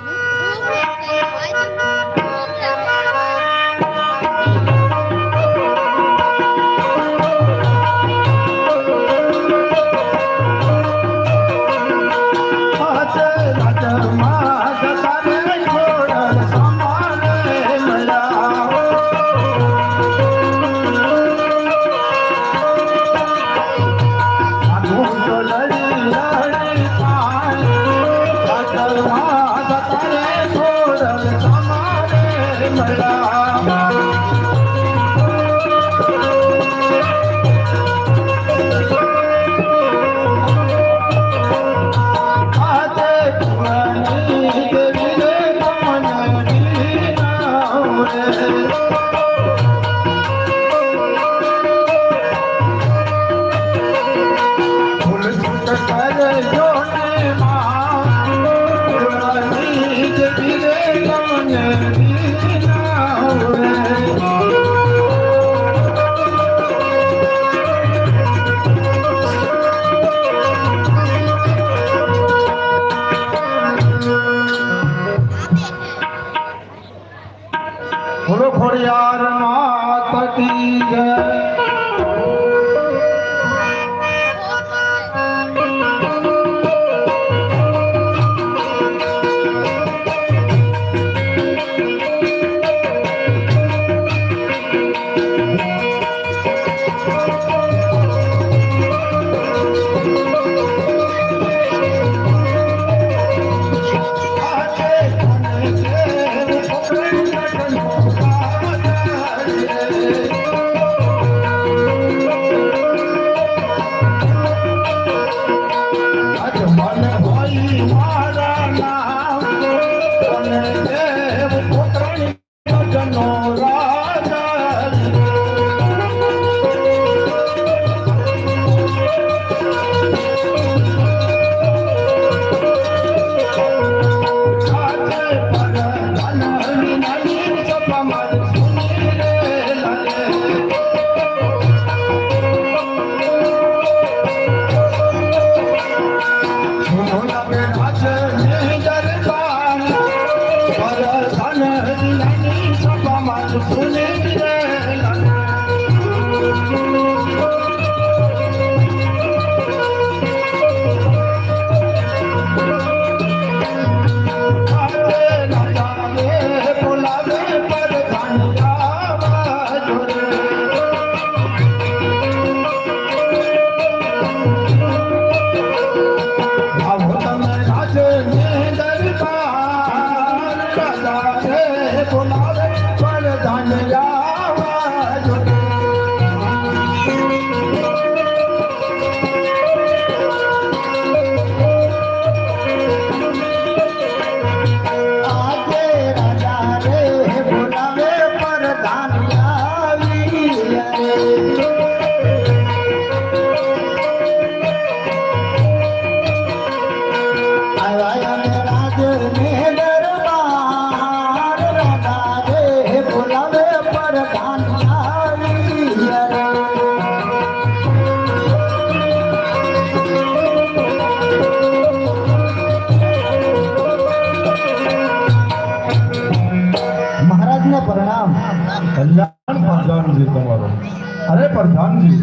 Woo!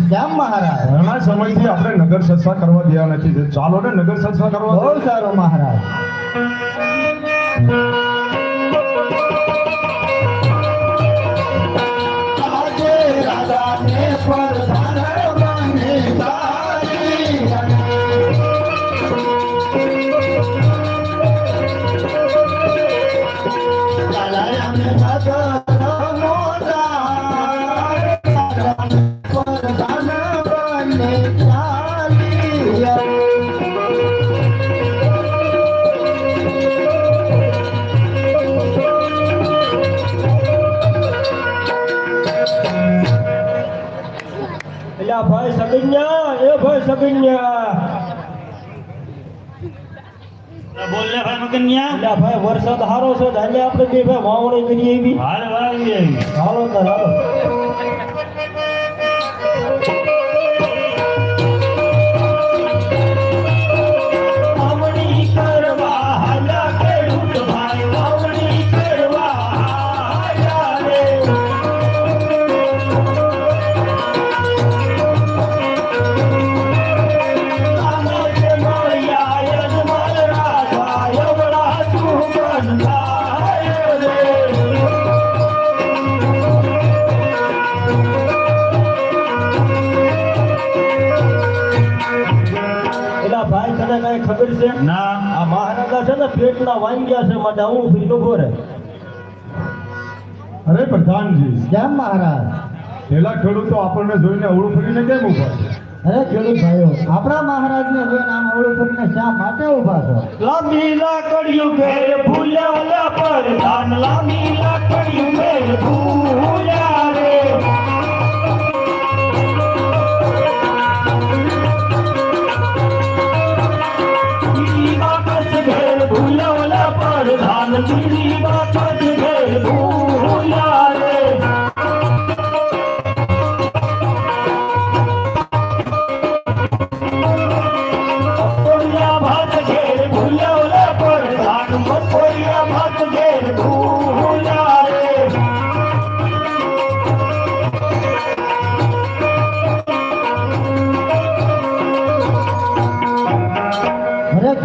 કેમ મહારાજ. ઘણા સમયથી આપણે નગર સત્સા કરવા ગયા નથી. ચાલો ને નગર સત્સા કરવા બહુ સારો મહારાજ. એટલે ભાઈ સગન્યા એ ભાઈ સગન્યા. બોલ લે ભાઈ મગન્યા. એટલે ભાઈ વરસાદ હારો છે હાલે આપણે બે ભાઈ વાવણી કરીએ એવી હાલ વાવી હાલો તો હાલો. ખબર છે? ના. આ મહારાજા છે ને પેટના વાંગ્યા છે માટે આવું ફરી ઊભો રહે. અરે પ્રધાનજી. કેમ મહારાજ? પેલા ખેડૂતો આપણને જોઈને અવળું ફરીને કેમ ઊભા છે? અરે ખેડૂત ભાઈઓ આપણા મહારાજને જોઈને આમ અવળું ફરીને શા માટે ઊભા છો? લાંબી લાકડીયું ઘેર ભૂલ્યા પર લાંબી લાકડીયું ઘેર ભૂલ્યા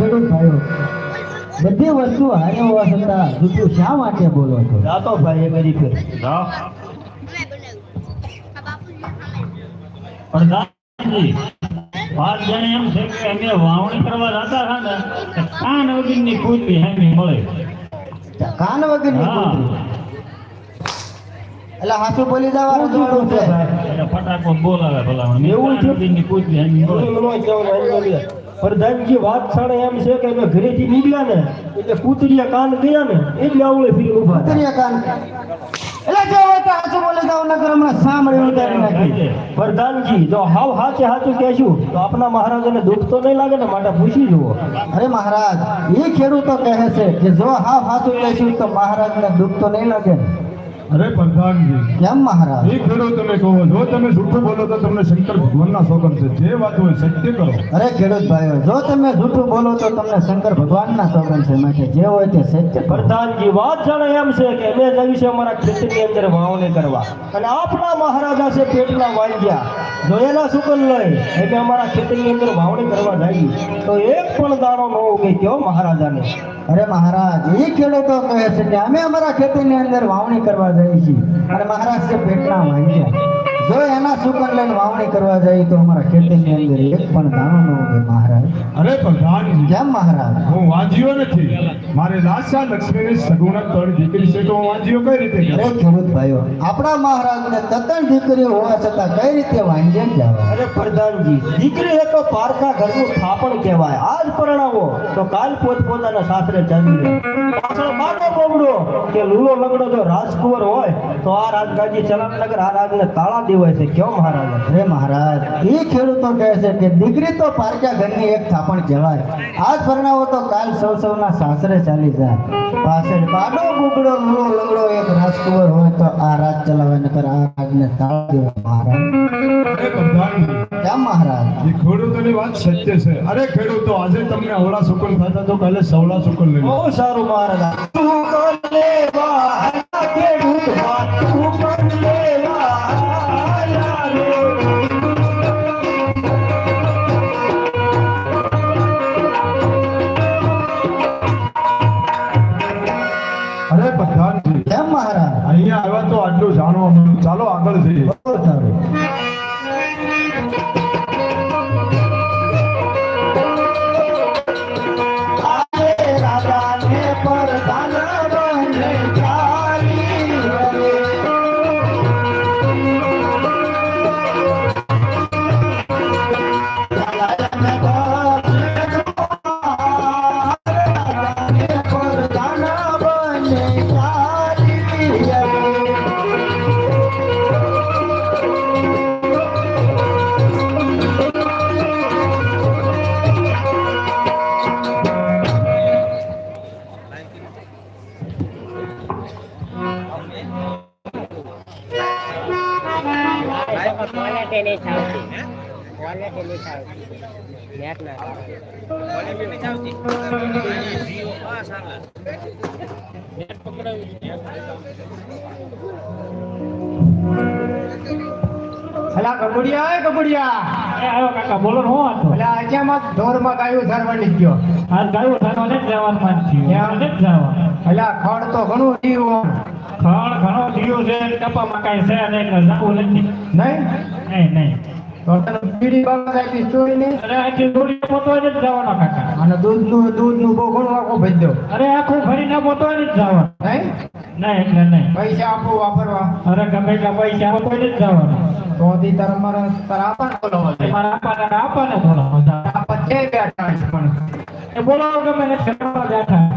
ખેડૂત ભાઈઓ બધી વસ્તુ હારે હોવા છતાં જૂઠું શા માટે બોલો છો? જાતો ભાઈ એ કરી ફેર. વાત જાણે એમ છે કે અમે વાવણી કરવા જતા હતા ને કાન વગરની કૂતરી હેમી મળે. કાન વગરની હા. કૂતરી એટલે હાસુ બોલી જવાનું જોવાનું છે. ફટાકો બોલાવે ભલા એવું છે? વગરની કૂતરી હેમી મળે. પ્રધાનજી વાત સાડે એમ છે કે અમે ઘરેથી નીકળ્યા ને એટલે કૂતરીયા કાન ગયા ને એટલે આવડે ફીરી ઊભા થયા. કાન એટલે જો તો હાસુ બોલે જાવ નગર હમણાં સાંભળી ઉતારી નાખી પ્રધાનજી જો હાવ હાચે હાચું કહેશું તો આપના મહારાજને દુઃખ તો નહીં લાગે ને માટે પૂછી જુઓ અરે મહારાજ એ ખેડૂતો કહે છે કે જો હાવ હાથું કહેશું તો મહારાજને દુઃખ તો નહીં લાગે. અરે પ્રધાનજી. કેમ મહારાજ. એ ખેડૂતોને કહો જો તમે જૂઠું બોલો તો તમને શંકર ભગવાનના સોગન છે જે વાત હોય સત્ય કરો. અરે ખેડૂત ભાઈઓ જો તમે જૂઠું બોલો તો તમને શંકર ભગવાનના સોગન છે માટે જે હોય તે સત્ય. પ્રધાનજી વાત જાણે એમ છે કે અમે જઈએ છીએ અમારા ખેતરની અંદર વાવણી કરવા. અને આપણા મહારાજા છે પેટના વાંજ્યા. જો એના સુકન લઈ એટલે અમારા ખેતરની અંદર વાવણી કરવા જાય તો એક પણ દાણો ન ઉગે કયો મહારાજાને. અરે મહારાજ એ ખેડૂતો કહે છે કે અમે અમારા ખેતીની અંદર વાવણી કરવા જઈએ છીએ અને મહારાષ્ટ્ર છે પેટના વાંગ્યા જો એના સુકન લઈને વાવણી કરવા જાય તો અમારા ખેતીની અંદર એક પણ દાણો ન ઉગે મહારાજ. અરે પ્રધાનજી કેમ મહારાજ? હું વાંજીયો નથી. મારે લાશા લક્ષ્મીની સગુણા ત્રણ દીકરી છે તો હું વાંજીયો કઈ રીતે અરે ખેડૂત ભાઈઓ આપણા મહારાજને તત્ણ દીકરી હોવા છતાં કઈ રીતે વાંજે જવા અરે પ્રધાનજી દીકરી એ તો પારકા ઘરનું સ્થાપન કહેવાય. આજ પરણાવો તો કાલ પોત પોતાના સાસરે ચાલી રહે. પાછળ બાટો બોગડો કે લૂલો લગડો જો રાજકુંવર હોય તો આ રાજગાજી ચલામનગર આ રાજને તાળા દેવાય છે. કયો મહારાજ અરે મહારાજ એ ખેડૂતો કહે છે કે દીકરી તો પારકા ઘરની એક થાપણ કહેવાય આજ પરણાવો તો કાલ સૌ સૌના સાસરે ચાલી જાય. પાછળ બાડો બુગડો લૂલો લંગડો એક રાજકુંવર હોય તો આ રાજ ચલાવે નકર આ રાજને તાળ દેવાય મહારાજ. કેમ મહારાજ? એ ખેડૂતોની વાત સત્ય છે. અરે ખેડૂતો આજે તમને અવળા સુકલ થતા તો કાલે સવળા સુકલ લઈ બહુ સારું મહારાજ. તું લેવા વાહ ખેડૂત વાત સુકન લેવા અલા કબડિયા એ કબડિયા? એ કાકા બોલો હું હતો અલા આજ્યામાં ગાયું ઝારવાની ગયો. આ ગાયું થાનો ને જવાનું માન થયું ને જવા ખડ તો ઘણું જીવું ખણ ઘણો થયું છે કપામાં કાંઈ છે નહીં એટલે નથી. નહીં નહીં. પીડી અરે આખી દોડી પોતો જ જવાનો કાકા. અને દૂધનું દૂધનું બહુ આખો ભરી દો. અરે આખું ભરીને પોતો જ જવાનું. નહીં? નહીં એટલે નહીં. પૈસા આપો વાપરવા. અરે ગમે એટલા પૈસા આપો જ જવાનું. તો દી તાર મારા તારા આપા બોલાવો છે. તમારે આપવાના બોલો બધા છે. બેઠા પણ. એ બોલો ગમે ને બેઠા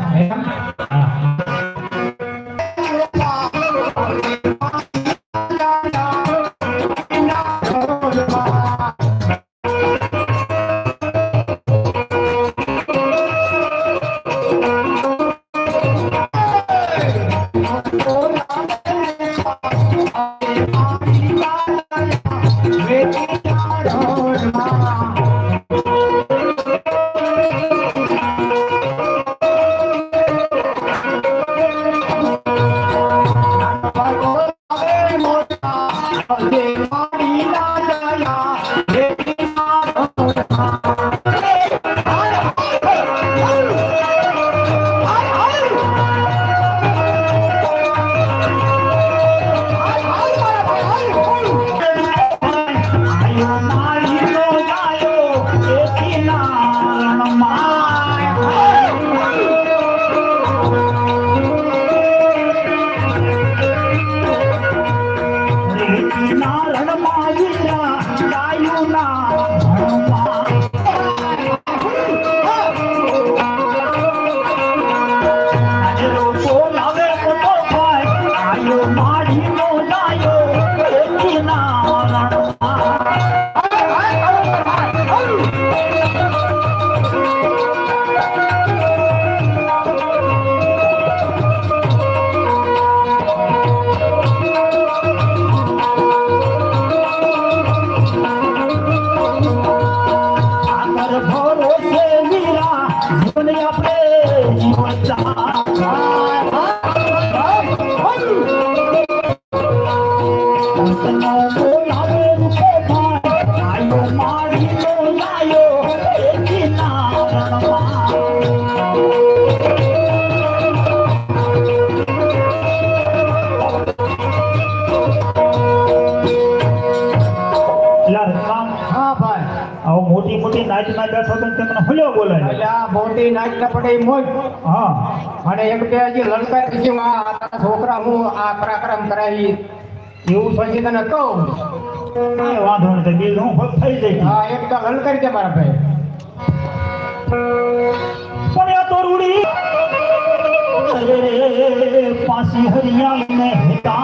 நாரணமாயிரா தாயுனா મોટી મોટી નાચમાં બેઠો તો તમને હલ્યો બોલે એટલે આ મોટી નાચ ના પડે મોજ. હા. અને એક બે હજી લલકાર પછી આ છોકરા હું આ પરાક્રમ કરાવી એવું પછી તને કહું. કઈ વાંધો નથી બીજ હું ફક્ત થઈ જઈશ. હા એક તો લલકારી દે મારા ભાઈ. પણ આ તો રૂડી. અરે પાસી હરિયાળી ને હેતા.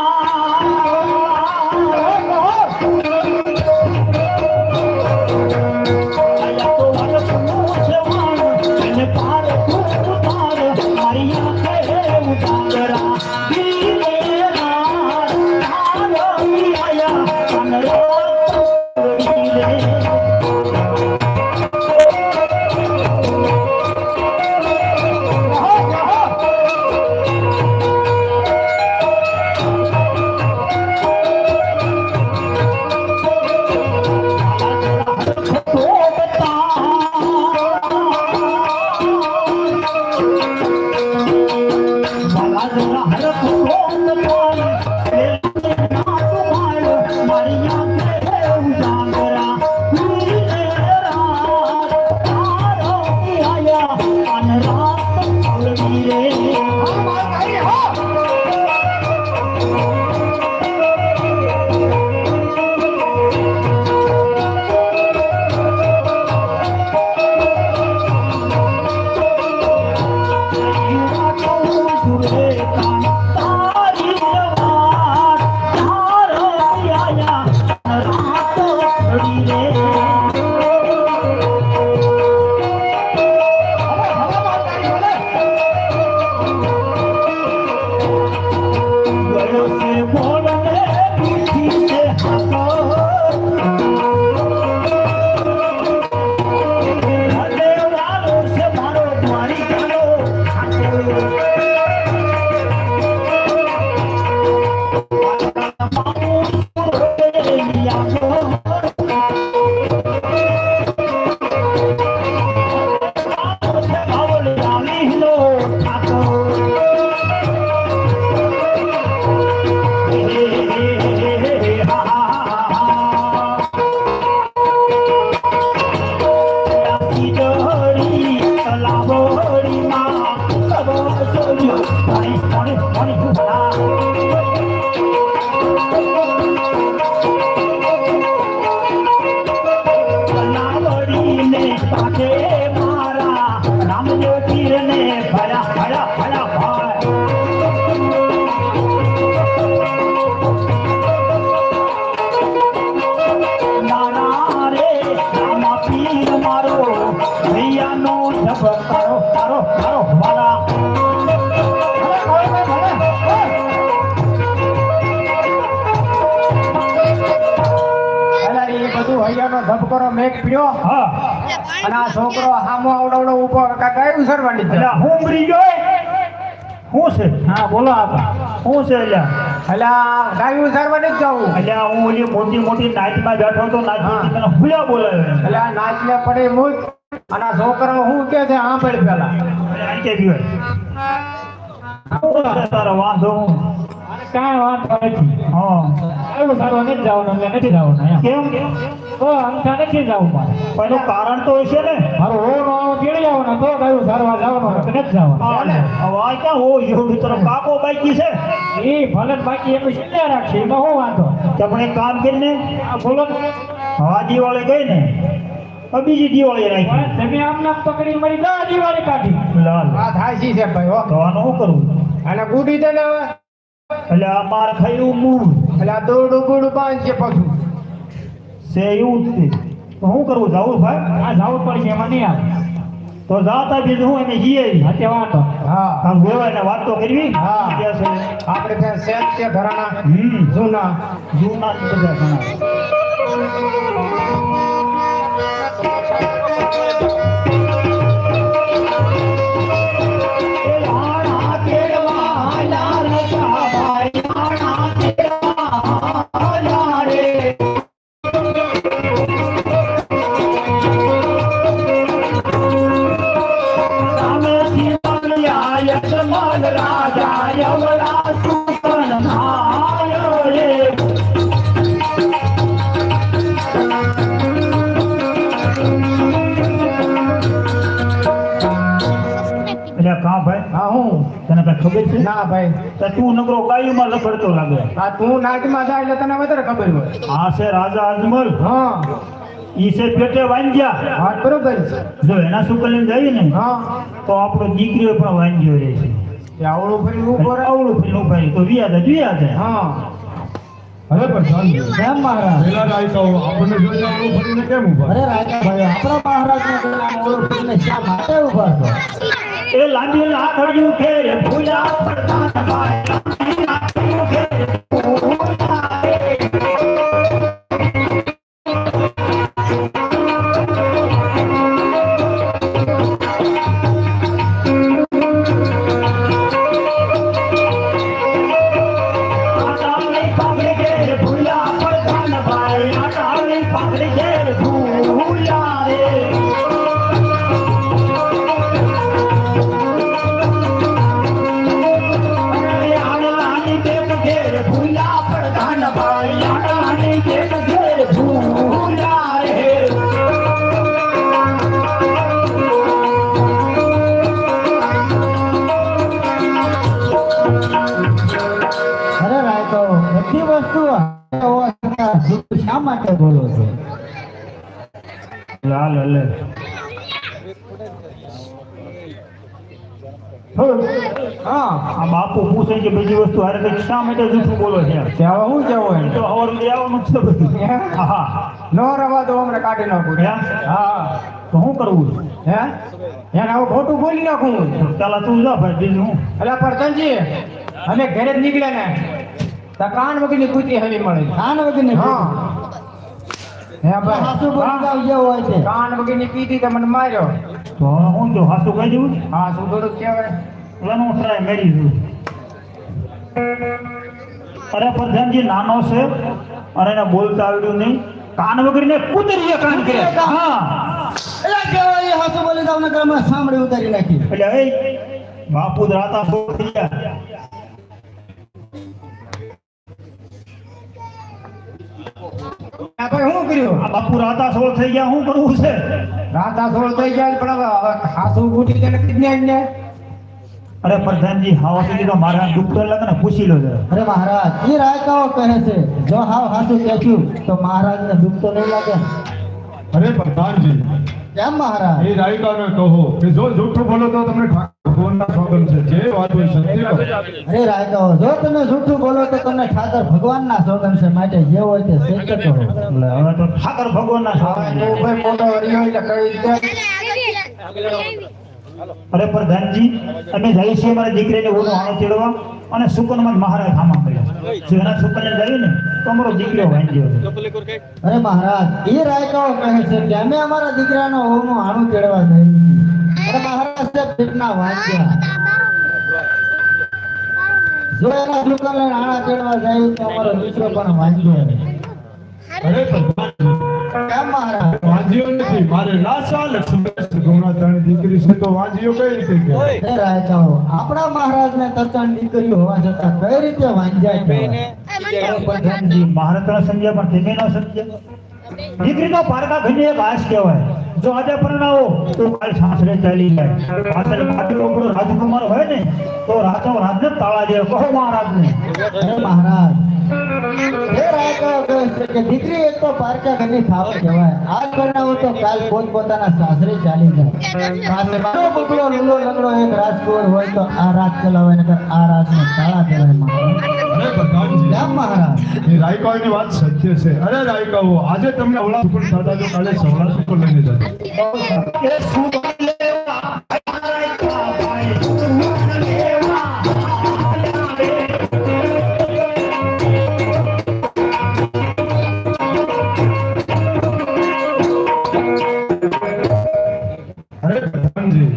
ધબકારો મેઘ પીડ્યો હા. અને આ છોકરો હામો આવડવડો ઊભો કાકા કયું સરવાની એટલે હું મરી ગયો હું છે? હા બોલો આપા. શું છે એટલે અલા ગાયું સરવાની જ જાવું એટલે હું ઓલી મોટી મોટી નાચમાં બેઠો હતો નાચ તને ભૂલ્યા બોલાવે એટલે આ નાચને પડે મૂક. અને આ છોકરો શું કે છે સાંભળ પેલા. આઈ કે છે તારો વાંધો? હું કાંઈ વાંધો નથી. એવું સારું નથી જવાનું એટલે નથી જવાનું એમ. કેમ? તો અંગઠા નથી જવું મારે. પણ એનું કારણ તો હશે ને. મારું હો નો આવો કેળી આવવાનો તો કયું સારવા જવાનું નથી નથી જવાનું. હવે ક્યાં હો એવું તારો કાકો બાકી છે? એ ભલે ને બાકી એનું છેલ્લે રાખશે એમાં હું વાંધો? તો પણ એક કામ કરીને આ બોલો ને. હા દિવાળી ગઈ ને બીજી દિવાળી રાખી. તમે આમ નામ પકડી મળી દા દિવાળી કાઢી. લાલ. આ થાય છે ભાઈ હો. તો આનું શું કરવું અને ગુડી દે ને હવે એટલે આ માર ખાયું મૂળ. એટલે આ દોડ ગુડ બાંધશે પાછું. સે એવું જ તે. શું કરવું જાવું ભાઈ? આ જાવું પડશે એમાં નહીં આવે. તો જાતા બીજું હું એને જઈએ હતે વાંધો હા. આમ ગોવાય ને વાત તો કરવી. હા. કે આપણે ત્યાં શેત છે ઘરાના હમ. જૂના. જૂના જ બધા ઘણા રાજા તને કઈ ખબર છે? ના ભાઈ. તો તું નકરો ગાયુમાં લફડતો લાગે. આ તું નાચમાં જાય એટલે તને વધારે ખબર હોય. આ છે રાજા અજમલ. હા. ઈ છે પેટે વાંજ્યા વાત બરોબર છે. જો એના સુકલ જઈએ ને હા. તો આપણો દીકરીઓ પણ વાંજ્યો રહે છે. આવડું ફરી ઊભો આવડું ફીલું ભાઈ તો વિયા દે વિયા દે હા. અરે પ્રધાનજી કેમ મહારાજ. પેલા રાયકાઓ આપણને જોઈને આવું ફરીને કેમ ઊભા અરે રાજા ભાઈ આપણા મહારાજને કઈ ઓળખીને શા માટે ઊભા છો? એ લાંબી લાકડિયું ખેર ભૂલા પડતા હા. બાપુ પૂછે કે બીજી વસ્તુ હારે કંઈક શા માટે જૂઠું બોલો છે હું જવું એ તો હવાર આવવાનું છે બધું. હા? હા. નો રવા દો હમણાં કાઢી નાખું રે. એમ? હા. તો શું કરવું? હે? એને આવું ખોટું બોલી નાખું હું. પેલા તું જા ભાઈ બીજું હું? અલા પ્રધાનજી અમે ઘરે જ નીકળ્યા ને. તો કાન વગરની કૂતરી હવી મળે. કાન વગરની હા હે. હાસુ બોલી જાવ હોય છે. કાન વગરની પીધી તો મને માર્યો. તો હું જો હાસુ કહી દઉં હાસુ શું થોડુંક કહેવાય લનું ટ્રાય મેરી દઉં અરે પ્રધાનજી નાનો છે. અને એને બોલતા આવડ્યું નહીં. કાન વગરને કુતરીએ કાન કરે. હા. એટલે કેવાય હાસુ બોલી જાવ ને તમે સાંભળી ઉતારી નાખી. એટલે એ બાપુ દ્રાતા રાતા સોળ ગયા. આ ભાઈ શું કર્યું? આ બાપુ રાતા સોળ થઈ ગયા શું કરવું છે? રાતા સોળ થઈ જાય પણ હવે હવે હાસુ બૂટી તેને કિડનેપ ને અરે પ્રધાનજી હાવ સુધી તો મારા લાગે ને પૂછી લો જરા. અરે મહારાજ એ રાયકાઓ કહે છે. જો હાવ હાસુ કહેશું તો મહારાજને દુઃખ તો નહીં લાગે. અરે પ્રધાનજી. કેમ મહારાજ. એ રાયકાને કહો કે જો જૂઠું બોલો તો તમને ભગવાનના સોગંદ છે. જે વાત હોય સત્ય અરે રાયકા જો તમે જૂઠું બોલો તો તમને ઠાકર ભગવાનના સોગન છે. માટે જે હોય તે સત્ય કહો એટલે હવે તો ઠાકર ભગવાનના સામે ભાઈ મોટો હરિયો એટલે કહી દે. અરે પ્રધાનજી અમે જઈએ છીએ અમારા દીકરીને ઓનો આણો ચડવા અને સુકનમાં મહારાજ હામા કર્યો જો સુકનને ગયું ને, તો અમારો દીકરો વાંચ્યો છે અરે મહારાજ, એ રાયકાઓ કહે છે કે અમે અમારા દીકરાનો ઓનો આણું ચડવા જઈએ અરે મહારાજ સાહેબ પેટના વાંચ્યા જો એના સુકનને આણા તેડવા જાય તો અમારો દીકરો પણ વાંચ્યો અરે પ્રધાનજી કેમ મહારાજ વાંજીઓ નથી? મારે લાસા લક્ષ્મી ગુણા ત્રણ દીકરી છે તો વાંજીઓ કઈ રીતે હોવા છતાં કઈ રીતે પ્રધાનજી મહારાજ તો સમજ્યા પણ તમે ન સમજ્યા દીકરીનો પારકા ઘરની એક આશ કહેવાય. જો આજે પરણાવો તો કાલ સાસરે ચાલી જાય. રાજકુમાર હોય ને તો રાજો રાજને જ તાળા દે. કહો મહારાજને. અરે મહારાજ દીકરી એક તો પારકા ઘરની થાપણ કહેવાય આજ પરણાવો તો કાલ પોતપોતાના સાસરે ચાલી જાય. બગડો લીલો લગડો એક રાજકુંવર હોય તો આ રાજ ચલાવે નકર આ રાજને તાળા કહેવાય મહારાજ. અરે મહારાજ. એ રાયકાઓની વાત સત્ય છે. અરે રાયકાઓ આજે તમને કાલે સવળા લઈને જતા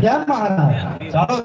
કેમ મહારાજ. ચાલો